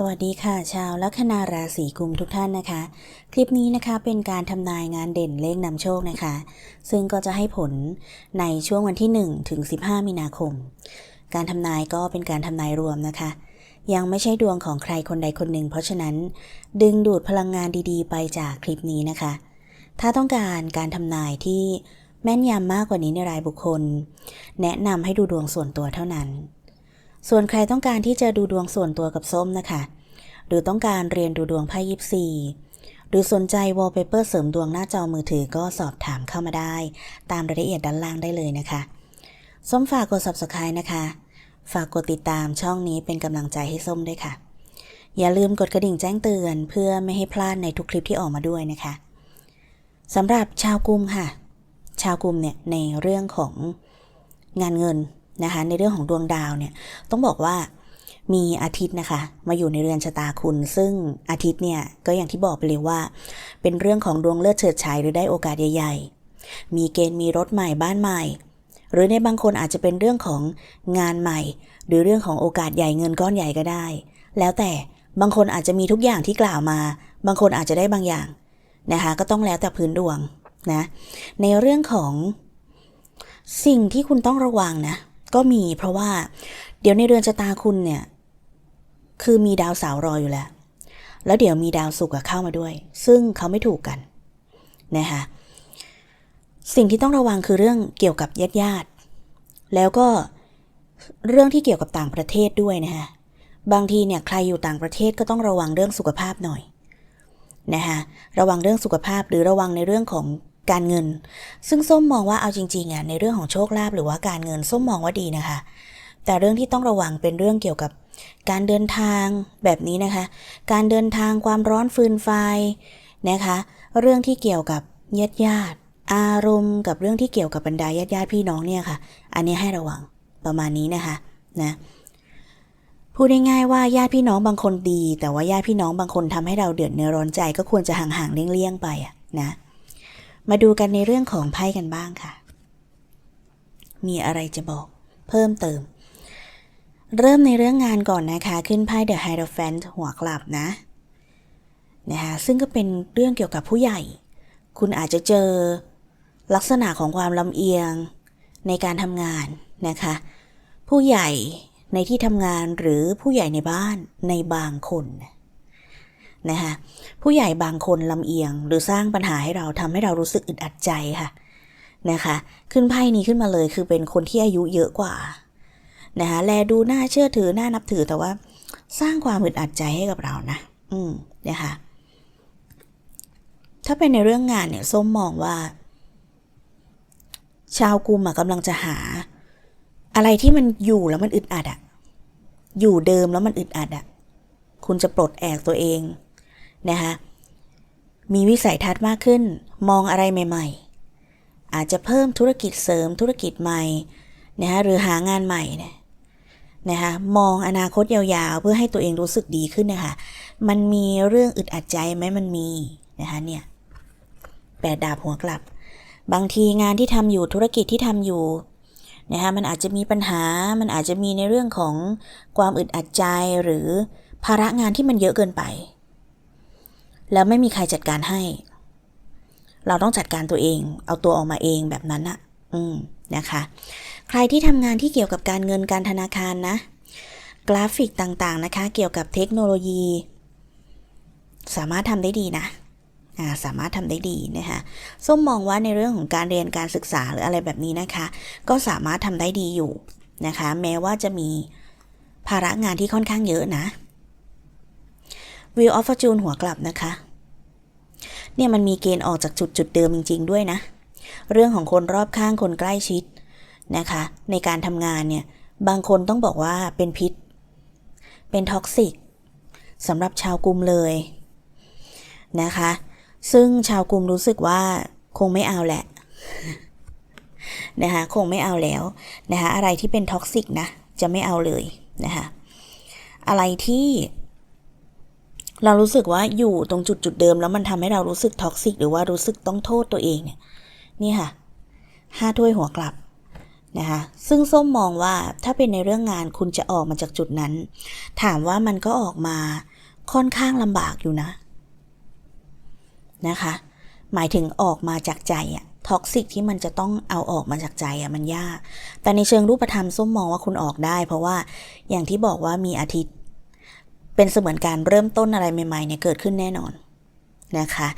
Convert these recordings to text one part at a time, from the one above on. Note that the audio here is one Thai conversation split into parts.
สวัสดีค่ะ ชาวลัคนาราศีกุมทุกท่านนะคะ คลิปนี้นะคะเป็นการทำนายงานเด่นเลขนำโชคนะคะ ซึ่งก็จะให้ผลในช่วงวันที่ 1 ถึง 15 มีนาคม การทำนายก็เป็นการทำนายรวมนะคะ ยังไม่ใช่ดวงของใครคนใดคนหนึ่ง เพราะฉะนั้น ดึงดูดพลังงานดีๆ ไปจากคลิปนี้นะคะ ถ้าต้องการการทำนายที่แม่นยำมากกว่านี้ในรายบุคคล แนะนำให้ดูดวงส่วนตัวเท่านั้น ส่วนใครต้องการที่จะดูดวงส่วนตัวกับส้มนะคะ หรือต้องการเรียนดูดวงไพ่ยิปซีหรือสนใจวอลเปเปอร์เสริมดวงหน้าจอมือถือก็สอบถามเข้ามาได้ ตามรายละเอียดด้านล่างได้เลยนะคะ ส้มฝากกด subscribe นะคะ ฝากกดติดตามช่องนี้เป็นกำลังใจให้ส้มด้วยค่ะ อย่าลืมกดกระดิ่งแจ้งเตือน เพื่อไม่ให้พลาดในทุกคลิปที่ออกมาด้วยนะคะสำหรับชาวกุมค่ะ ชาวกุมเนี่ยในเรื่องของงานเงิน นะคะในเรื่องของดวงดาวเนี่ยต้องบอกว่ามีอาทิตย์นะคะมาอยู่ในเรือนชะตาคุณ ซึ่งอาทิตย์เนี่ยก็อย่างที่บอกไปเลยว่า เป็นเรื่องของดวงเลือดเฉิดฉายหรือได้โอกาสใหญ่ๆ มีเกณฑ์มีรถใหม่บ้านใหม่ หรือในบางคนอาจจะเป็นเรื่องของงานใหม่ หรือเรื่องของโอกาสใหญ่เงินก้อนใหญ่ก็ได้ แล้วแต่บางคนอาจจะมีทุกอย่างที่กล่าวมา บางคนอาจจะได้บางอย่างนะคะก็ต้องแล้วแต่พื้นดวงนะในเรื่องของสิ่งที่คุณต้องระวังนะ ก็มีเพราะว่าเดี๋ยวในเรือนชะตาคุณเนี่ย คือมีดาวสาร์รออยู่แล้ว แล้วเดี๋ยวมีดาวศุกร์เข้ามาด้วย ซึ่งเขาไม่ถูกกันนะคะสิ่งที่ต้องระวังคือเรื่องเกี่ยวกับญาติญาติแล้วก็เรื่องที่เกี่ยวกับต่างประเทศด้วยนะคะบางทีเนี่ยใครอยู่ต่างประเทศก็ต้องระวังเรื่องสุขภาพหน่อยนะคะระวังเรื่องสุขภาพหรือระวังในเรื่องของ การเงิน ซึ่งส้มมองว่าเอาจริงๆอะในเรื่องของโชคลาภหรือว่าการเงินส้มมองว่าดีนะคะ แต่เรื่องที่ต้องระวังเป็นเรื่องเกี่ยวกับการเดินทางแบบนี้นะคะ การเดินทางความร้อนฟืนไฟนะคะ เรื่องที่เกี่ยวกับญาติญาติอารมณ์กับเรื่องที่เกี่ยวกับบรรดาญาติญาติพี่น้องเนี่ยค่ะ อันนี้ให้ระวังประมาณนี้นะคะนะพูดง่ายๆว่าญาติพี่น้องบางคนดี แต่ว่าญาติพี่น้องบางคนทำให้เราเดือดเนื้อร้อนใจก็ควรจะห่างๆเลี่ยงๆไปอะนะ มาดูกันในเรื่องของไพ่กันบ้างค่ะ มีอะไรจะบอกเพิ่มเติม เริ่มในเรื่องงานก่อนนะคะ ขึ้นไพ่ The Hierophant หัวกลับนะนะคะซึ่งก็เป็นเรื่องเกี่ยวกับผู้ใหญ่ คุณอาจจะเจอลักษณะของความลำเอียงในการทำงานนะคะ ผู้ใหญ่ในที่ทำงานหรือผู้ใหญ่ในบ้านในบางคนนะ คะผู้ใหญ่บางคนลำเอียง หรือสร้างปัญหาให้เราทำให้เรารู้สึกอึดอัดใจค่ะนะคะ ขึ้นไพ่นี้ขึ้นมาเลยคือเป็นคนที่อายุเยอะกว่านะคะแลดูน่าเชื่อถือน่านับถือแต่ว่า สร้างความอึดอัดใจให้กับเรานะ อืมนะคะถ้าเป็นในเรื่องงานเนี่ยส้มมองว่า ชาวกุมกำลังจะหา อะไรที่มันอยู่แล้วมันอึดอัดอะอยู่เดิมแล้วมันอึดอัดอะคุณจะปลดแอกตัวเอง นะคะมีวิสัยทัศน์มากขึ้น มองอะไรใหม่ ๆ อาจจะเพิ่มธุรกิจเสริมธุรกิจใหม่นะคะหรือหางานใหม่เนี่ยนะคะมองอนาคตยาวๆ เพื่อให้ตัวเองรู้สึกดีขึ้นนะคะ มันมีเรื่องอึดอัดใจไหมมันมีนะคะเนี่ยแปดดาบหัวกลับ บางทีงานที่ทำอยู่ธุรกิจที่ทำอยู่นะคะมันอาจจะมีปัญหา มันอาจจะมีในเรื่องของความอึดอัดใจหรือภาระงานที่มันเยอะเกินไป แล้วไม่มีใครจัดการให้ เราต้องจัดการตัวเอง เอาตัวออกมาเองแบบนั้นอะอืมนะคะ ใครที่ทำงานที่เกี่ยวกับการเงินการธนาคารนะ กราฟิกต่างๆนะคะ เกี่ยวกับเทคโนโลยี สามารถทำได้ดีนะสามารถทำได้ดีนะคะส้มมองว่าในเรื่องของการเรียนการศึกษาหรืออะไรแบบนี้นะคะ ก็สามารถทำได้ดีอยู่นะคะ แม้ว่าจะมีภาระงานที่ค่อนข้างเยอะนะ Wheel of Fortune หัวกลับนะคะ เนี่ยมันมีเกณฑ์ออกจากจุดจุดเดิมจริง ๆ ด้วยนะ เรื่องของคนรอบข้างคนใกล้ชิดนะคะ ในการทำงานเนี่ย บางคนต้องบอกว่าเป็นพิษ เป็นท็อกซิกสำหรับชาวกลุ่มเลยนะคะ ซึ่งชาวกลุ่มรู้สึกว่าคงไม่เอาแหละนะคะคงไม่เอาแล้วนะคะอะไรที่เป็นท็อกซิกนะ จะไม่เอาเลยนะคะอะไรที่ เรารู้สึกว่าอยู่ตรงจุดจุดเดิม แล้วมันทำให้เรารู้สึกท็อกซิกหรือว่ารู้สึกต้องโทษตัวเองเนี่ยนี่ค่ะห้าถ้วยหัวกลับนะคะซึ่งส้มมองว่าถ้าเป็นในเรื่องงานคุณจะออกมาจากจุดนั้น ถามว่ามันก็ออกมาค่อนข้างลำบากอยู่นะนะคะ หมายถึงออกมาจากใจอะท็อกซิกที่มันจะต้องเอาออกมาจากใจอะมันยาก แต่ในเชิงรูปธรรมส้มมองว่าคุณออกได้ เพราะว่าอย่างที่บอกว่ามีอาทิตย์ เป็นเสมือนการเริ่มต้นอะไรใหม่ๆเนี่ยเกิดขึ้นแน่นอนนะคะ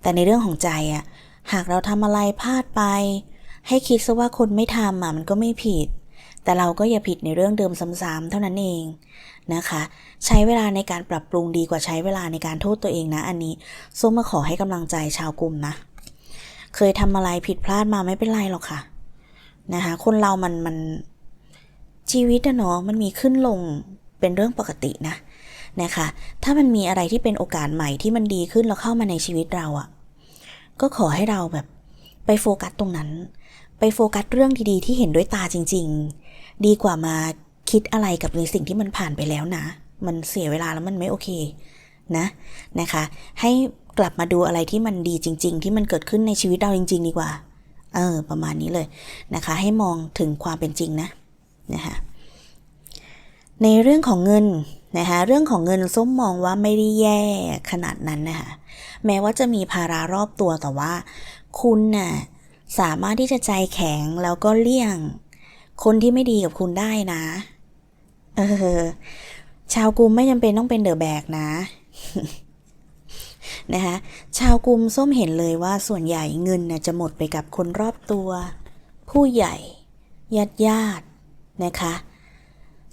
แต่ในเรื่องของใจอะหากเราทำอะไรพลาดไป ให้คิดซะว่าคนไม่ทำอะมันก็ไม่ผิด แต่เราก็อย่าผิดในเรื่องเดิมซ้ำๆเท่านั้นเองนะคะ ใช้เวลาในการปรับปรุงดีกว่าใช้เวลาในการโทษตัวเองนะ อันนี้ส้มมาขอให้กำลังใจชาวกลุ่มนะ เคยทำอะไรผิดพลาดมาไม่เป็นไรหรอกค่ะนะคะ คนเรามันมันชีวิตอะเนาะมันมีขึ้นลงเป็นเรื่องปกตินะ นะคะ ถ้ามันมีอะไรที่เป็นโอกาสใหม่ที่มันดีขึ้นแล้วเข้ามาในชีวิตเราอะก็ขอให้เราแบบไปโฟกัสตรงนั้น ไปโฟกัสเรื่องดีๆ ที่เห็นด้วยตาจริง ๆ ดีกว่ามาคิดอะไรกับในสิ่งที่มันผ่านไปแล้วนะ มันเสียเวลาแล้วมันไม่โอเคนะนะคะ ให้กลับมาดูอะไรที่มันดีจริง ๆ ที่มันเกิดขึ้นในชีวิตเราจริง ๆ ดีกว่า เออ ประมาณนี้เลยนะคะ ให้มองถึงความเป็นจริงนะนะคะในเรื่องของเงิน นะคะเรื่องของเงินส้มมองว่าไม่ได้แย่ขนาดนั้นนะคะแม้ว่าจะมีภาระรอบตัวแต่ว่า คุณน่ะสามารถที่จะใจแข็งแล้วก็เลี่ยง คนที่ไม่ดีกับคุณได้นะ เออ ชาวกุมไม่จำเป็นต้องเป็นเดอะแบกนะนะคะชาวกุมส้มเห็นเลยว่าส่วนใหญ่เงินน่ะจะหมดไปกับคนรอบตัว ผู้ใหญ่ญาติญาตินะคะ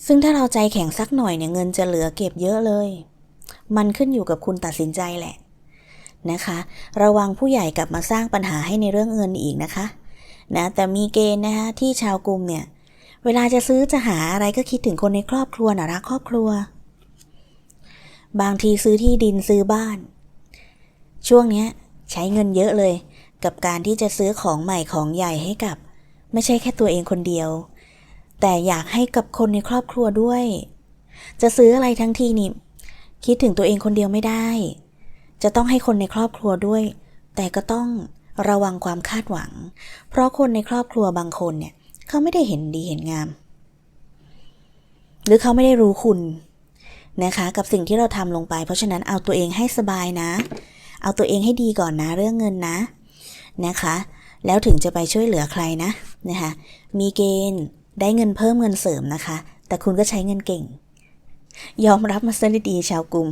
ซึ่งถ้าเราใจแข็งสักหน่อยเนี่ยเงินจะเหลือเก็บเยอะเลย มันขึ้นอยู่กับคุณตัดสินใจแหละนะคะ ระวังผู้ใหญ่กลับมาสร้างปัญหาให้ในเรื่องเงินอีกนะคะนะแต่มีเกณฑ์นะคะที่ชาวกรุมเนี่ยเวลาจะซื้อจะหาอะไรก็คิดถึงคนในครอบครัวนะรักครอบครัว บางทีซื้อที่ดินซื้อบ้าน ช่วงเนี้ยใช้เงินเยอะเลย กับการที่จะซื้อของใหม่ของใหญ่ให้กับ ไม่ใช่แค่ตัวเองคนเดียว แต่อยากให้กับคนในครอบครัวด้วย จะซื้ออะไรทั้งทีนี่ คิดถึงตัวเองคนเดียวไม่ได้ จะต้องให้คนในครอบครัวด้วย แต่ก็ต้องระวังความคาดหวัง เพราะคนในครอบครัวบางคนเนี่ย เขาไม่ได้เห็นดีเห็นงาม หรือเขาไม่ได้รู้คุณนะคะ กับสิ่งที่เราทำลงไป เพราะฉะนั้นเอาตัวเองให้สบายนะ เอาตัวเองให้ดีก่อนนะ เรื่องเงินนะนะคะ แล้วถึงจะไปช่วยเหลือใครนะนะคะ มีเกณฑ์ ได้เงินเพิ่มเงินเสริมนะคะ แต่คุณก็ใช้เงินเก่ง ยอมรับมาซะดีชาวกลุ่ม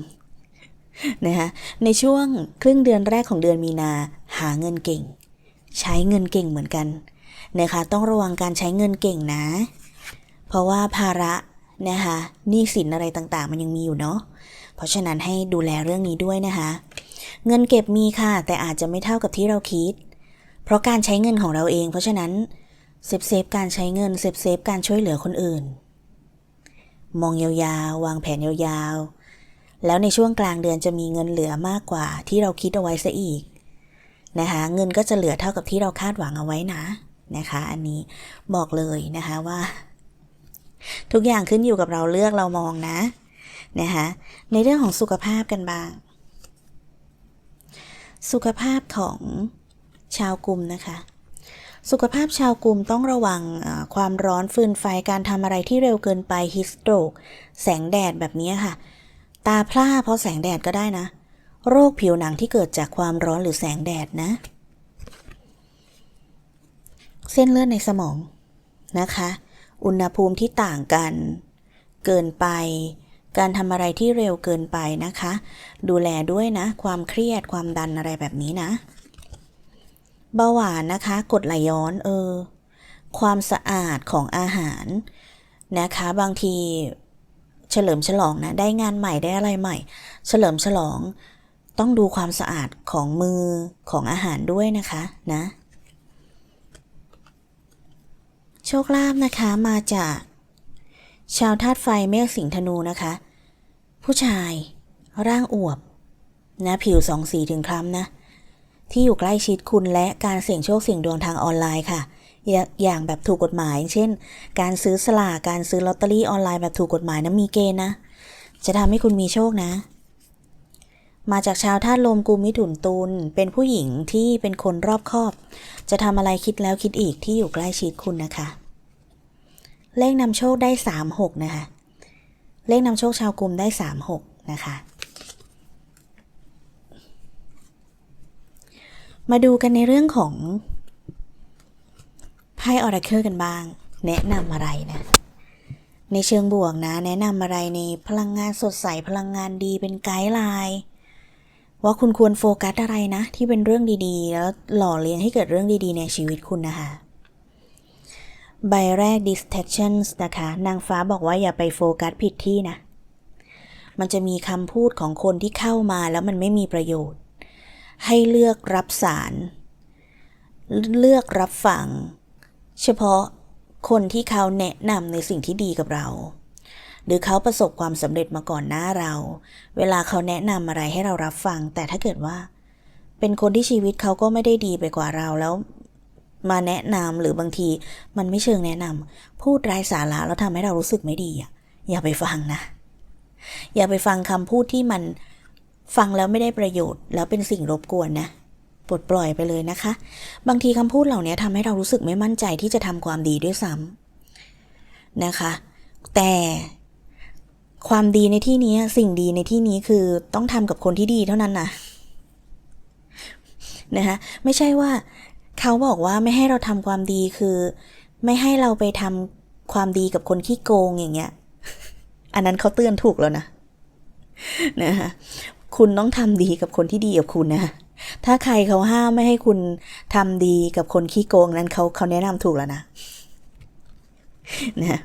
นะคะในช่วงครึ่งเดือนแรกของเดือนมีนาหาเงินเก่ง ใช้เงินเก่งเหมือนกันนะคะต้องระวังการใช้เงินเก่งนะ เพราะว่าภาระนะคะหนี้สินอะไรต่างๆ มันยังมีอยู่เนาะเพราะฉะนั้นให้ดูแลเรื่องนี้ด้วยนะคะ เงินเก็บมีค่ะ แต่อาจจะไม่เท่ากับที่เราคิด เพราะการใช้เงินของเราเอง เพราะฉะนั้น เซฟเซฟการใช้เงินเซฟเซฟการช่วยเหลือคนอื่น มองยาวๆ วางแผนยาวๆ แล้วในช่วงกลางเดือนจะมีเงินเหลือมากกว่าที่เราคิดเอาไว้ซะอีกนะคะเงินก็จะเหลือเท่ากับที่เราคาดหวังเอาไว้นะนะคะ อันนี้บอกเลยนะคะว่า ทุกอย่างขึ้นอยู่กับเราเลือกเรามองนะนะคะในเรื่องของสุขภาพกันบ้าง สุขภาพของชาวกลุ่มนะคะ สุขภาพชาวกลุ่มต้องระวังความร้อนฟืนไฟการทำอะไรที่เร็วเกินไปฮิสโตรกแสงแดดแบบนี้ค่ะ ตาพร่าเพราะแสงแดดก็ได้นะ โรคผิวหนังที่เกิดจากความร้อนหรือแสงแดดนะ เส้นเลือดในสมองนะคะ อุณหภูมิที่ต่างกัน เกินไป การทำอะไรที่เร็วเกินไปนะคะ ดูแลด้วยนะ ความเครียดความดันอะไรแบบนี้นะ เบาหวานนะคะกดไหลย้อนเออ ความสะอาดของอาหารนะคะ บางทีเฉลิมฉลองนะ ได้งานใหม่ได้อะไรใหม่ เฉลิมฉลองต้องดูความสะอาดของมือของอาหารด้วยนะคะนะ โชคลาภนะคะมาจาก ชาวธาตุไฟเมฆสิงธนูนะคะ ผู้ชายร่างอวบนะผิวสองสีถึงคล้ำนะ ที่อยู่ใกล้ชิดคุณและการเสี่ยงโชคเสี่ยงดวงทางออนไลน์ค่ะ อย่างแบบถูกกฎหมาย เช่น การซื้อสลากการซื้อลอตเตอรี่ออนไลน์แบบถูกกฎหมายนะมีเกณฑ์นะ จะทำให้คุณมีโชคนะ มาจากชาวธาตุลมกุมมิถุนตุลเป็นผู้หญิงที่เป็นคนรอบคอบ จะทำอะไรคิดแล้วคิดอีกที่อยู่ใกล้ชิดคุณนะคะ เลขนำโชคได้ 36 นะคะ เลขนำโชคชาวกลุ่มได้ 36 นะคะ มาดูกันในเรื่องของไพ่ออราเคิลกันบ้าง แนะนำอะไรนะ ในเชิงบวกนะ แนะนำอะไรในพลังงานสดใสพลังงานดีเป็นไกด์ไลน์ว่าคุณควรโฟกัสอะไรนะ ที่เป็นเรื่องดีๆ แล้วหล่อเลี้ยงให้เกิดเรื่องดีๆ ในชีวิตคุณนะคะ ใบแรก distractions นะคะ นางฟ้าบอกว่าอย่าไปโฟกัสผิดที่นะ มันจะมีคำพูดของคนที่เข้ามาแล้วมันไม่มีประโยชน์ ให้เลือกรับสาร เลือกรับฟัง เฉพาะคนที่เขาแนะนำในสิ่งที่ดีกับเรา หรือเขาประสบความสำเร็จมาก่อนหน้าเรา เวลาเขาแนะนำอะไรให้เรารับฟัง แต่ถ้าเกิดว่า เป็นคนที่ชีวิตเขาก็ไม่ได้ดีไปกว่าเราแล้วมาแนะนำหรือบางทีมันไม่เชิงแนะนำพูดไร้สาระแล้วทำให้เรารู้สึกไม่ดีอะอย่าไปฟังนะ อย่าไปฟังคำพูดที่มัน ฟังแล้วไม่ได้ประโยชน์ แล้วเป็นสิ่งรบกวนนะปลดปล่อยไปเลยนะคะ บางทีคำพูดเหล่านี้ทำให้เรารู้สึกไม่มั่นใจที่จะทำความดีด้วยซ้ำนะคะ แต่ความดีในที่นี้สิ่งดีในที่นี้คือต้องทำกับคนที่ดีเท่านั้นนะนะคะไม่ใช่ว่าเขาบอกว่าไม่ให้เราทำความดีคือ ไม่ให้เราไปทำความดีกับคนขี้โกงอย่างเงี้ย อันนั้นเขาเตือนถูกแล้วนะนะคะ คุณต้องทำดีกับคนที่ดีกับคุณนะถ้าใครเขาห้ามไม่ให้คุณทำดีกับคนขี้โกงนั้นเขาเขาแนะนำถูกแล้วนะนะ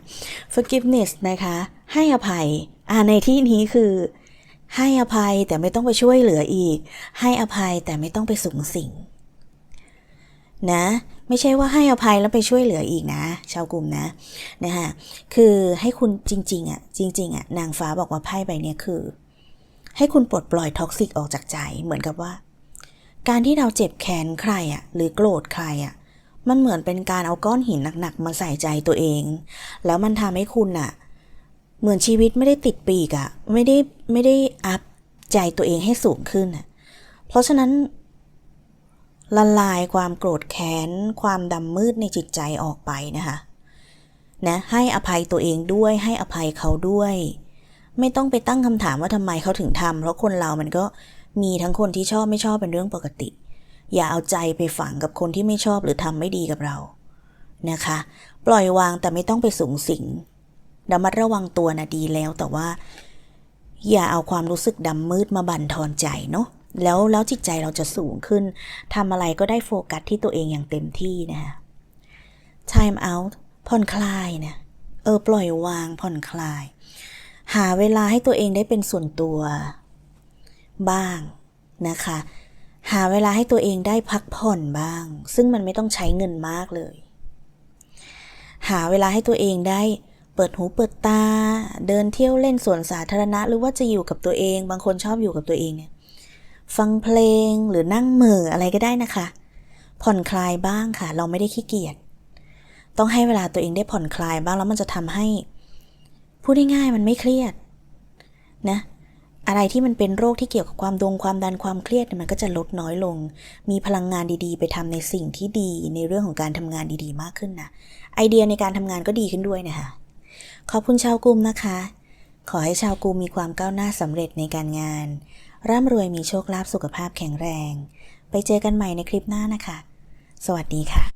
forgiveness นะคะ ให้อภัย อ่าในที่นี้คือ ให้อภัยแต่ไม่ต้องไปช่วยเหลืออีก ให้อภัยแต่ไม่ต้องไปสูงสิงนะ ไม่ใช่ว่าให้อภัยแล้วไปช่วยเหลืออีกนะ ชาวกลุ่มนะนะคะคือให้คุณจริงๆอะจริงๆอะนางฟ้าบอกว่าไพ่ใบนี้คือ ให้คุณปลดปล่อยท็อกซิกออกจากใจ เหมือนกับว่า การที่เราเจ็บแค้นใครอะ หรือโกรธใครอะ มันเหมือนเป็นการเอาก้อนหินหนักๆมาใส่ใจตัวเอง แล้วมันทำให้คุณอะ เหมือนชีวิตไม่ได้ติดปีกอะ ไม่ได้ไม่ได้อัพใจตัวเองให้สูงขึ้นอะ เพราะฉะนั้นละลายความโกรธแค้น ความดำมืดในจิตใจออกไปนะคะนะให้อภัยตัวเองด้วยให้อภัยเขาด้วย ไม่ต้องไปตั้งคำถามว่าทำไมเขาถึงทำเพราะคนเรามันก็มีทั้งคนที่ชอบไม่ชอบเป็นเรื่องปกติ อย่าเอาใจไปฝังกับคนที่ไม่ชอบหรือทำไม่ดีกับเรา นะคะ ปล่อยวางแต่ไม่ต้องไปสูงสิงระมัดระวังตัวนะดีแล้วแต่ว่า อย่าเอาความรู้สึกดำมืดมาบั่นทอนใจเนาะแล้วแล้วจิตใจเราจะสูงขึ้นทำอะไรก็ได้โฟกัสที่ตัวเองอย่างเต็มที่นะคะ time out ผ่อนคลายนะเออปล่อยวางผ่อนคลาย หาเวลาให้ตัวเองได้เป็นส่วนตัว บ้างนะคะ หาเวลาให้ตัวเองได้พักผ่อนบ้าง ซึ่งมันไม่ต้องใช้เงินมากเลย หาเวลาให้ตัวเองได้เปิดหูเปิดตา เดินเที่ยวเล่นสวนสาธารณะ หรือว่าจะอยู่กับตัวเอง บางคนชอบอยู่กับตัวเองเนี่ยฟังเพลงหรือนั่งเหม่ออะไรก็ได้นะคะ ผ่อนคลายบ้างค่ะ เราไม่ได้ขี้เกียจต้องให้เวลาตัวเองได้ผ่อนคลายบ้างแล้วมันจะทำให้ พูดง่ายๆมันไม่เครียดนะอะไรที่มันเป็นโรคที่เกี่ยวกับความดงความดันความเครียดมันก็จะลดน้อยลง มีพลังงานดีๆ ไปทำในสิ่งที่ดีในเรื่องของการทำงานดีๆ มากขึ้นนะไอเดียในการทำงานก็ดีขึ้นด้วยนะคะขอบคุณชาวกลุ่มนะคะ ขอให้ชาวกลุ่มมีความก้าวหน้าสำเร็จในการงาน ร่ำรวยมีโชคลาภสุขภาพแข็งแรง ไปเจอกันใหม่ในคลิปหน้านะคะ สวัสดีค่ะ